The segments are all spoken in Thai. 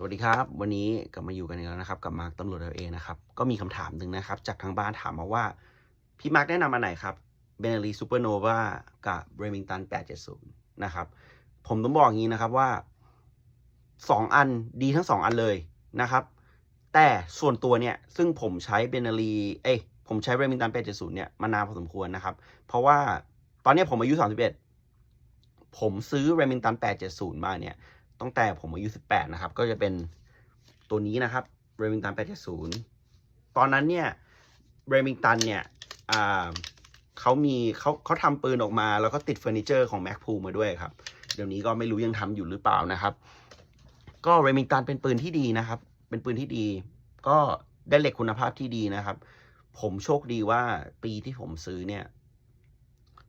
สวัสดีครับ วันนี้กลับมาอยู่กันอีกแล้วนะครับกับมาร์กตำรวจเราเองนะครับก็มีคำถามหนึ่งนะครับ จากทางบ้านถามมาว่า พี่มาร์กแนะนำอันไหนครับเบเนลีซูเปอร์โนวากับเรมิงตัน870 นะครับ ผมต้องบอกอย่างนี้นะครับว่า 2 อันดีทั้ง 2 อันเลยนะครับ แต่ส่วนตัวเนี่ย ซึ่งผมใช้เบเนลีเอ้ยผมใช้เรมิงตัน870 เนี่ยมานานพอสมควรนะครับ เพราะว่าตอนนี้ผมอายุ 31 ผมซื้อเรมิงตัน870 มาเนี่ย ตั้งแต่ผมอายุ 18 นะครับ ก็จะเป็นตัวนี้นะครับ Remington 870 ตอนนั้นเนี่ย Remington เนี่ยอ่าเขามีเขาเขาทำปืนออกมา แล้วก็ติดเฟอร์นิเจอร์ของ Mac p o o มาด้วยครับ เดี๋ยวนี้ก็ไม่รู้ยังทำอยู่หรือเปล่านะครับ ก็ Remington เป็นปืนที่ดีนะครับ เป็นปืนที่ดี ก็ได้เหล็กคุณภาพที่ดีนะครับ ผมโชคดีว่าปีที่ผมซื้อเนี่ย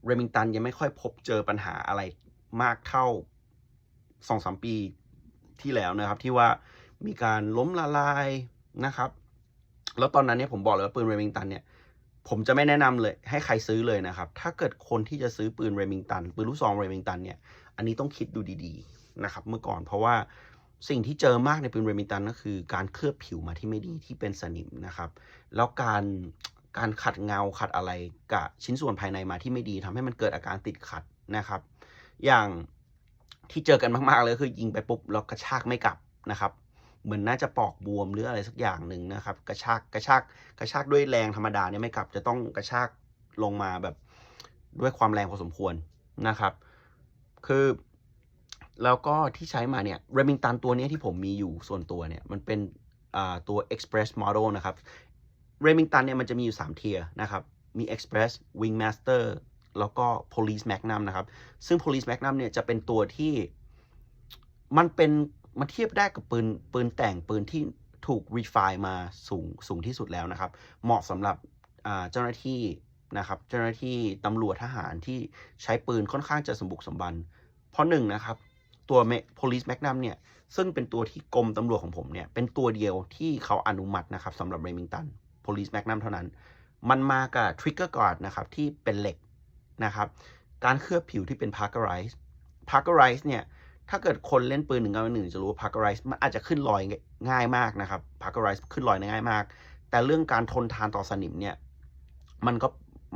Remington ยังไม่ค่อยพบเจอปัญหาอะไรมากเท่า สองสามปีที่แล้วนะครับ ที่ว่ามีการล้มละลายนะครับ แล้วตอนนั้นเนี่ยผมบอกเลยว่าปืนเรมิงตันเนี่ย ผมจะไม่แนะนำเลยให้ใครซื้อเลยนะครับ ถ้าเกิดคนที่จะซื้อปืนเรมิงตันปืนลูกซองเรมิงตันเนี่ย อันนี้ต้องคิดดูดีๆนะครับ เมื่อก่อนเพราะว่าสิ่งที่เจอมากในปืนเรมิงตันก็คือ การเคลือบผิวมาที่ไม่ดีที่เป็นสนิมนะครับ แล้วการการขัดเงาขัดอะไรกับชิ้นส่วนภายในมาที่ไม่ดีทำให้มันเกิดอาการติดขัดนะครับ อย่าง ที่เจอกันมากๆเลยคือยิงไปปุ๊บแล้วกระชากไม่กลับนะครับ เหมือนน่าจะปอกบวมหรืออะไรสักอย่างหนึ่งนะครับ กระชากกระชากกระชากด้วยแรงธรรมดาเนี่ยไม่กลับ จะต้องกระชากลงมาแบบด้วยความแรงพอสมควรนะครับ คือแล้วก็ที่ใช้มาเนี่ย Remington ตัวนี้ที่ผมมีอยู่ส่วนตัวเนี่ย มันเป็นตัว Express Model นะครับ Remington เนี่ยมันจะมีอยู่ 3 เทียร์นะครับ มี Express Wingmaster แล้วก็ police magnum นะครับ ซึ่ง police magnum เนี่ยจะเป็นตัวที่มันเป็นมันเทียบได้กับปืนปืนแต่งปืนที่ถูก refine มาสูงสูงที่สุดแล้วนะครับ เหมาะสำหรับเจ้าหน้าที่นะครับเจ้าหน้าที่ตำรวจทหารที่ใช้ปืนค่อนข้างจะสมบุกสมบัน เพราะหนึ่งนะครับ ตัว police magnum เนี่ย ซึ่งเป็นตัวที่กรมตำรวจของผมเนี่ย เป็นตัวเดียวที่เขาอนุมัตินะครับสำหรับ Remington police magnum เท่านั้น มันมากับ trigger guard นะครับที่เป็นเหล็ก นะครับ การเคลือบผิวที่เป็น Parkerize Parkerize เนี่ย ถ้าเกิดคนเล่นปืนหนึ่งเก้าหนึ่งจะรู้ว่า Parkerize มันอาจจะขึ้นรอยง่ายมากนะครับ Parkerize ขึ้นรอยง่ายมาก แต่เรื่องการทนทานต่อสนิมเนี่ย มันก็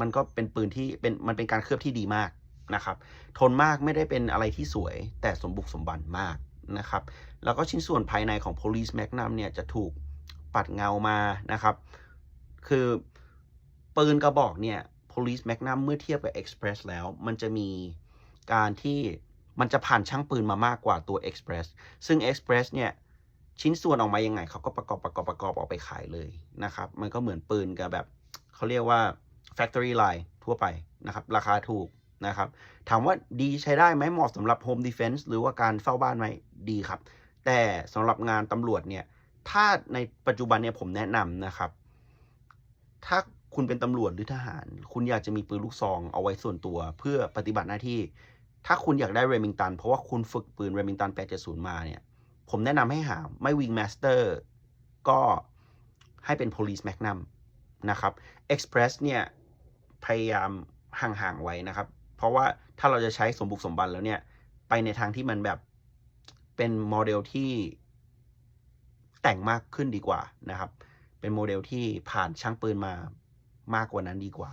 มันก็เป็นปืนที่เป็นมันเป็นการเคลือบที่ดีมากนะครับ ทนมากไม่ได้เป็นอะไรที่สวย แต่สมบุกสมบันมากนะครับ แล้วก็ชิ้นส่วนภายในของ Police Magnum เนี่ยจะถูกปัดเงามานะครับ คือปืนกระบอกเนี่ย Police Magnum เมื่อเทียบกับ Express แล้ว มันจะมีการที่มันจะผ่านช่างปืนมามากกว่าตัว Express ซึ่ง Express เนี่ยชิ้นส่วนออกมายังไงเขาก็ประกอบประกอบประกอบออกไปขายเลยนะครับ มันก็เหมือนปืนกับแบบเขาเรียกว่า Factory Line ทั่วไปนะครับ ราคาถูกนะครับ ถามว่าดีใช้ได้ไหมเหมาะสำหรับ Home Defense หรือว่าการเฝ้าบ้านไหมดีครับ แต่สำหรับงานตำรวจเนี่ย ถ้าในปัจจุบันเนี่ยผมแนะนำนะครับ ถ้า คุณเป็นตำรวจหรือทหาร คุณอยากจะมีปืนลูกซองเอาไว้ส่วนตัว เพื่อปฏิบัติหน้าที่ ถ้าคุณอยากได้เรมิงตัน เพราะว่าคุณฝึกปืนเรมิงตัน 870 มาเนี่ย ผมแนะนำให้หาไม่วิงแมสเตอร์ก็ให้เป็น police magnum นะครับ express เนี่ย พยายามห่างๆไว้นะครับ เพราะว่าถ้าเราจะใช้สมบุกสมบันแล้วเนี่ย ไปในทางที่มันแบบเป็นโมเดลที่แต่งมากขึ้นดีกว่านะครับ เป็นโมเดลที่ผ่านช่างปืนมา มากกว่านั้นดีกว่า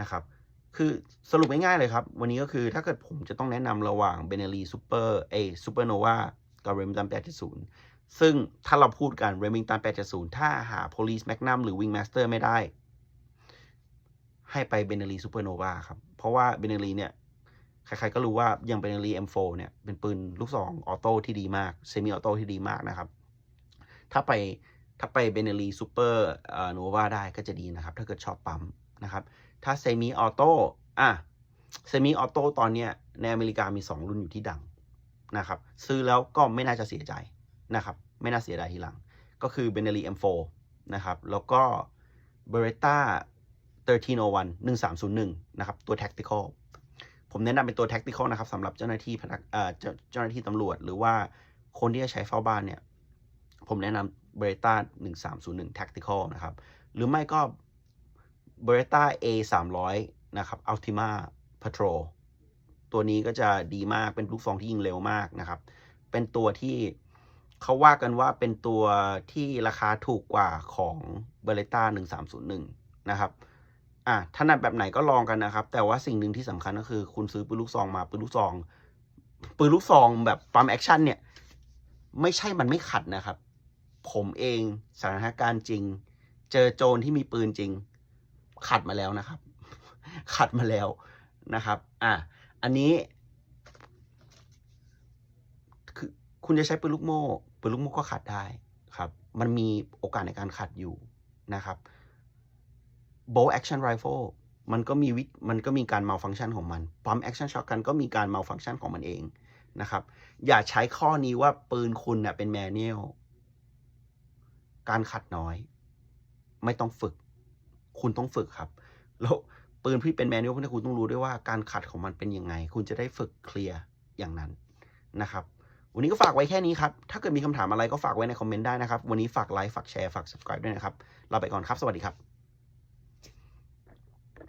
นะครับ คือสรุปง่ายๆเลยครับ วันนี้ก็คือถ้าเกิดผมจะต้องแนะนำระหว่าง b e n e l l i Super เอ Supernova กับ Remington 870 ซึ่งถ้าเราพูดกัน Remington 870 ถ้าหา Police Magnum หรือ Wingmaster ไม่ได้ ให้ไป b e n e l l i Supernova ครับ เพราะว่า b e n e l l i เนี่ยใครๆก็รู้ว่าอย่าง b e n e l l i M4 เนี่ยเป็นปืนลูกซองออโต้ที่ดีมากเซมิออโต้ที่ดีมากนะครับ ถ้าไป ถ้าไปเบเนลีซูเปอร์โนวาได้ก็จะดีนะครับ ถ้าเกิดชอบปั๊มนะครับ ถ้าเซมิออโต้อะเซมิออโต้ตอนเนี้ยในอเมริกามี 2 รุ่นอยู่ที่ดังนะครับ ซื้อแล้วก็ไม่น่าจะเสียใจนะครับ ไม่น่าเสียดายทีหลัง ก็คือ b e n e l l i M4 นะครับ แล้วก็ Beretta 1301 1301 นะครับ ตัว tactical ผมแนะนำเป็นตัว tactical นะครับสำหรับเจ้าหน้าที่พนักเอ่อเจ้าหน้าที่ตำรวจ หรือว่าคนที่จะใช้เฝ้าบ้านเนี่ย ผมแนะนำ Beretta 1301 Tactical นะครับ หรือไม่ก็ Beretta A 300นะครับ Ultima Patrol ตัวนี้ก็จะดีมากเป็นลูกซองที่ยิงเร็วมากนะครับ เป็นตัวที่เขาว่ากันว่าเป็นตัวที่ราคาถูกกว่าของ b e r e t t a 1301 นะครับอะถนัดแบบไหนก็ลองกันนะครับ แต่ว่าสิ่งหนึ่งที่สำคัญก็คือ คุณซื้อปืนลูกซองมาปืนลูกซองปืนลูกซองแบบปั๊มแอคชั่นเนี่ย ไม่ใช่มันไม่ขัดนะครับ ผมเองสถานการณ์จริง เจอโจรที่มีปืนจริง ขัดมาแล้วนะครับ ขัดมาแล้วนะครับ อะอันนี้คือคุณจะใช้ปืนลูกโม่ปืนลูกโม่ก็ขัดได้ครับ มันมีโอกาสในการขัดอยู่นะครับ bolt action rifle มันก็มีวิมันก็มีการ malfunction ของมัน pump action shotgun ก็มีการ malfunction ของมันเองนะครับ อย่าใช้ข้อนี้ว่าปืนคุณเน่ยเป็น manual การขัดน้อย ไม่ต้องฝึก คุณต้องฝึกครับ แล้วปืนที่เป็น manual พวกนี้คุณต้องรู้ด้วยว่าการขัดของมันเป็นยังไง คุณจะได้ฝึกเคลียร์อย่างนั้นนะครับวันนี้ก็ฝากไว้แค่นี้ครับ ถ้าเกิดมีคำถามอะไรก็ฝากไว้ในคอมเมนต์ได้นะครับ วันนี้ฝากไลค์ ฝากแชร์ ฝาก subscribe ด้วยนะครับ ลาไปก่อนครับ สวัสดีครับ